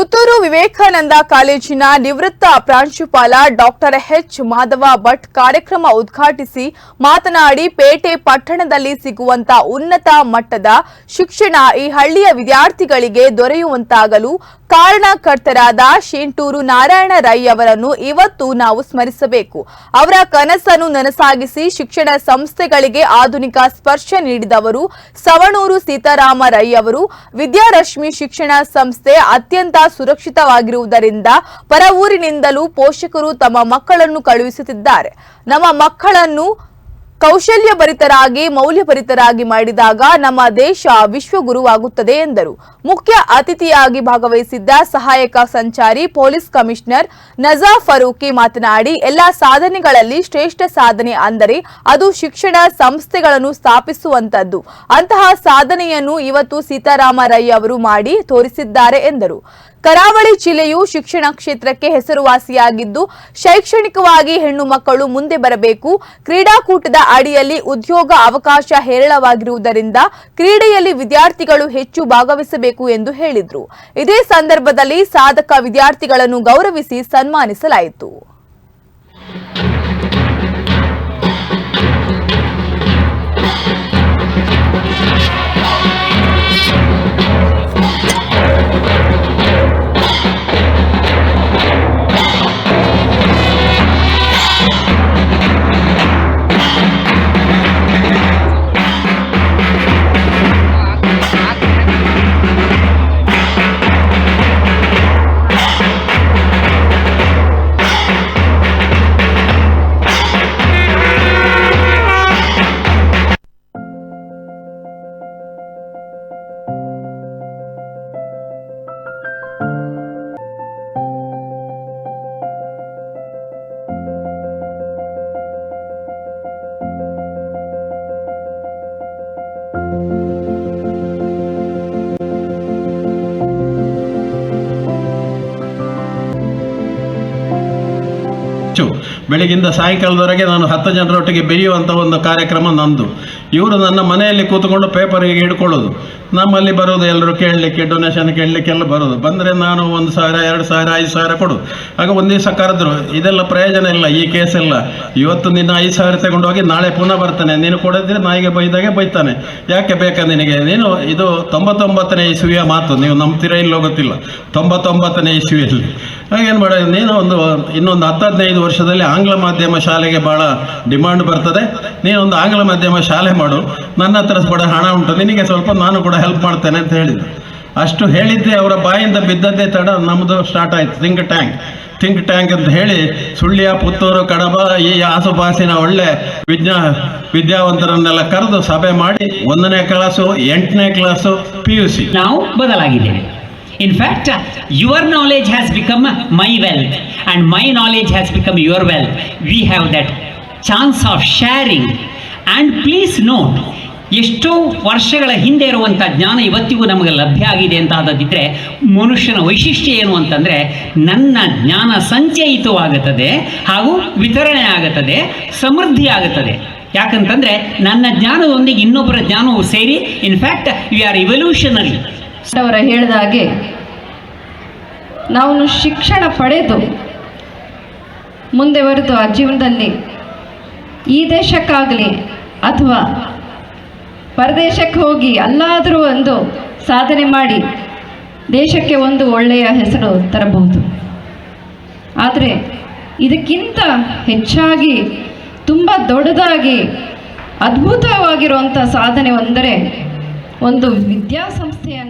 ಪುತ್ತೂರು ವಿವೇಕಾನಂದ ಕಾಲೇಜಿನ ನಿವೃತ್ತ ಪ್ರಾಂಶುಪಾಲ ಡಾಕ್ಟರ್ ಎಚ್ ಮಾಧವ ಭಟ್ ಕಾರ್ಯಕ್ರಮ ಉದ್ಘಾಟಿಸಿ ಮಾತನಾಡಿ ಪೇಟೆ ಪಟ್ಟಣದಲ್ಲಿ ಸಿಗುವಂತ ಉನ್ನತ ಮಟ್ಟದ ಶಿಕ್ಷಣ ಈ ಹಳ್ಳಿಯ ವಿದ್ಯಾರ್ಥಿಗಳಿಗೆ ದೊರೆಯುವಂತಾಗಲು ಕಾರಣಕರ್ತರಾದ ಶೇಂಟೂರು ನಾರಾಯಣ ರೈ ಅವರನ್ನು ಇವತ್ತು ನಾವು ಸ್ಮರಿಸಬೇಕು. ಅವರ ಕನಸನ್ನು ನನಸಾಗಿಸಿ ಶಿಕ್ಷಣ ಸಂಸ್ಥೆಗಳಿಗೆ ಆಧುನಿಕ ಸ್ಪರ್ಶ ನೀಡಿದವರು ಸವಣೂರು ಸೀತಾರಾಮ ರೈ ಅವರು. ವಿದ್ಯಾರಶ್ಮಿ ಶಿಕ್ಷಣ ಸಂಸ್ಥೆ ಅತ್ಯಂತ ಸುರಕ್ಷಿತವಾಗಿರುವುದರಿಂದ ಪರ ಊರಿನಿಂದಲೂ ಪೋಷಕರು ತಮ್ಮ ಮಕ್ಕಳನ್ನು ಕಳುಹಿಸುತ್ತಿದ್ದಾರೆ. ನಮ್ಮ ಮಕ್ಕಳನ್ನು ಕೌಶಲ್ಯಭರಿತರಾಗಿ, ಮೌಲ್ಯಭರಿತರಾಗಿ ಮಾಡಿದಾಗ ನಮ್ಮ ದೇಶ ವಿಶ್ವಗುರುವಾಗುತ್ತದೆ ಎಂದರು. ಮುಖ್ಯ ಅತಿಥಿಯಾಗಿ ಭಾಗವಹಿಸಿದ್ದ ಸಹಾಯಕ ಸಂಚಾರಿ, ಪೊಲೀಸ್ ಕಮಿಷನರ್ ನಜಾ ಫರೂಕಿ ಮಾತನಾಡಿ, ಎಲ್ಲಾ ಸಾಧನೆಗಳಲ್ಲಿ ಶ್ರೇಷ್ಠ ಸಾಧನೆ ಅಂದರೆ ಅದು ಶಿಕ್ಷಣ ಸಂಸ್ಥೆಗಳನ್ನು ಸ್ಥಾಪಿಸುವಂತದ್ದು ಅಂತಹ ಸಾಧನೆಯನ್ನು ಇವತ್ತು ಸೀತಾರಾಮ ರೈ ಅವರು ಮಾಡಿ ತೋರಿಸಿದ್ದಾರೆ ಎಂದರು. ಕರಾವಳಿ ಜಿಲ್ಲೆಯು ಶಿಕ್ಷಣ ಕ್ಷೇತ್ರಕ್ಕೆ ಹೆಸರುವಾಸಿಯಾಗಿದ್ದು, ಶೈಕ್ಷಣಿಕವಾಗಿ ಹೆಣ್ಣು ಮಕ್ಕಳು ಮುಂದೆ ಬರಬೇಕು. ಕ್ರೀಡಾಕೂಟದ ಅಡಿಯಲ್ಲಿ ಉದ್ಯೋಗ ಅವಕಾಶ ಹೇರಳವಾಗಿರುವುದರಿಂದ ಕ್ರೀಡೆಯಲ್ಲಿ ವಿದ್ಯಾರ್ಥಿಗಳು ಹೆಚ್ಚು ಭಾಗವಹಿಸಬೇಕು ಎಂದು ಹೇಳಿದರು. ಇದೇ ಸಂದರ್ಭದಲ್ಲಿ ಸಾಧಕ ವಿದ್ಯಾರ್ಥಿಗಳನ್ನು ಗೌರವಿಸಿ ಸನ್ಮಾನಿಸಲಾಯಿತು. ಹೆಚ್ಚು ಬೆಳಗಿಂದ ಸಾಯಂಕಾಲದವರೆಗೆ ನಾನು ಹತ್ತು ಜನರೊಟ್ಟಿಗೆ ಬೆರೆಯುವಂಥ ಒಂದು ಕಾರ್ಯಕ್ರಮ ನಂದು. ಇವರು ನನ್ನ ಮನೆಯಲ್ಲಿ ಕೂತ್ಕೊಂಡು ಪೇಪರಿಗೆ ಹಿಡ್ಕೊಳ್ಳೋದು. ನಮ್ಮಲ್ಲಿ ಬರೋದು ಎಲ್ಲರೂ ಕೇಳಲಿಕ್ಕೆ ಡೊನೇಷನ್ ಕೇಳಲಿಕ್ಕೆಲ್ಲ ಬರೋದು. ಬಂದರೆ ನಾನು ಒಂದು ಸಾವಿರ, ಎರಡು ಸಾವಿರ, ಐದು ಸಾವಿರ ಕೊಡು. ಆಗ ಒಂದು ದಿವಸ ಕರೆದ್ರು, ಇದೆಲ್ಲ ಪ್ರಯೋಜನ ಇಲ್ಲ, ಈ ಕೇಸ್ ಇಲ್ಲ ಇವತ್ತು ನಿನ್ನ ಐದು ಸಾವಿರ ತಗೊಂಡೋಗಿ ನಾಳೆ ಪುನಃ ಬರ್ತಾನೆ. ನೀನು ಕೊಡದಿದ್ರೆ ನಾಯಿಗೆ ಬೈದಾಗೆ ಬೈತಾನೆ. ಯಾಕೆ ಬೇಕಾ ನಿನಗೆ? ನೀನು ಇದು ತೊಂಬತ್ತೊಂಬತ್ತನೇ ಇಸುವಿಯ ಮಾತು. ನೀವು ನಂಬ್ತೀರ ಇಲ್ಲೋ ಗೊತ್ತಿಲ್ಲ. ತೊಂಬತ್ತೊಂಬತ್ತನೇ ಇಸುವಿಯಲ್ಲಿ. ಹಾಗೇನು ಮಾಡೋದು ನೀನು ಒಂದು, ಇನ್ನೊಂದು ಹತ್ತು ಹದಿನೈದು ವರ್ಷದಲ್ಲಿ ಆಂಗ್ಲ ಮಾಧ್ಯಮ ಶಾಲೆಗೆ ಭಾಳ ಡಿಮಾಂಡ್ ಬರ್ತದೆ. ನೀನೊಂದು ಆಂಗ್ಲ ಮಾಧ್ಯಮ ಶಾಲೆ ಮಾಡು. ನನ್ನ ಹತ್ರ ಕೂಡ ಹಣ ಉಂಟು. ನಿನಗೆ ಸ್ವಲ್ಪ ನಾನು ಕೂಡ ಹೆಲ್ಪ್ ಮಾಡ್ತೇನೆ ಅಂತ ಹೇಳಿದ್ರು. ಅಷ್ಟು ಹೇಳಿದ್ದೆ ಅವರ ಬಾಯಿಂದ ಬಿದ್ದದ್ದೇ ತಡ. ನಮ್ಮದು ಸ್ಟಾರ್ಟ್ ಆಯಿತು. ಥಿಂಕ್ ಟ್ಯಾಂಕ್ ಥಿಂಕ್ ಟ್ಯಾಂಕ್ ಅಂತ ಹೇಳಿ ಸುಳ್ಯ, ಪುತ್ತೂರು, ಕಡಬ, ಈ ಆಸುಪಾಸಿನ ಒಳ್ಳೆ ವಿಜ್ಞಾ, ವಿದ್ಯಾವಂತರನ್ನೆಲ್ಲ ಕರೆದು ಸಭೆ ಮಾಡಿ ಒಂದನೇ ಕ್ಲಾಸು ಎಂಟನೇ ಕ್ಲಾಸು ಪಿ ಯು ಸಿ ನಾವು ಬದಲಾಗಿದ್ದೇವೆ. In fact your knowledge has become my wealth and my knowledge has become your wealth we have that chance of sharing and please note ಎಷ್ಟೋ ವರ್ಷಗಳ ಹಿಂದೆ ಇರುವಂಥ ಜ್ಞಾನ ಇವತ್ತಿಗೂ ನಮಗೆ ಲಭ್ಯ ಆಗಿದೆ ಅಂತ ಆದದಿದ್ದರೆ ಮನುಷ್ಯನ ವೈಶಿಷ್ಟ್ಯ ಏನು ಅಂತಂದರೆ, ನನ್ನ ಜ್ಞಾನ ಸಂಚಯಿತವಾಗುತ್ತದೆ ಹಾಗೂ ವಿತರಣೆ ಆಗುತ್ತದೆ, ಸಮೃದ್ಧಿ ಆಗುತ್ತದೆ. ಯಾಕಂತಂದರೆ, ನನ್ನ ಜ್ಞಾನದೊಂದಿಗೆ ಇನ್ನೊಬ್ಬರ ಜ್ಞಾನವು ಸೇರಿ ಇನ್ಫ್ಯಾಕ್ಟ್ ವಿ ಆರ್ ಇವಲ್ಯೂಷನರಿ ಅವರ ಹೇಳಿದ ಹಾಗೆ ನಾವು ಶಿಕ್ಷಣ ಪಡೆದು ಮುಂದೆ ಬರೆದು ಆ ಜೀವನದಲ್ಲಿ ಈ ದೇಶಕ್ಕಾಗಲಿ ಅಥವಾ ಪರದೇಶಕ್ಕೆ ಹೋಗಿ ಅಲ್ಲಾದರೂ ಒಂದು ಸಾಧನೆ ಮಾಡಿ ದೇಶಕ್ಕೆ ಒಂದು ಒಳ್ಳೆಯ ಹೆಸರು ತರಬಹುದು. ಆದರೆ ಇದಕ್ಕಿಂತ ಹೆಚ್ಚಾಗಿ ತುಂಬ ದೊಡ್ಡದಾಗಿ ಅದ್ಭುತವಾಗಿರುವಂಥ ಸಾಧನೆ ಅಂದರೆ ಒಂದು ವಿದ್ಯಾಸಂಸ್ಥೆಯನ್ನು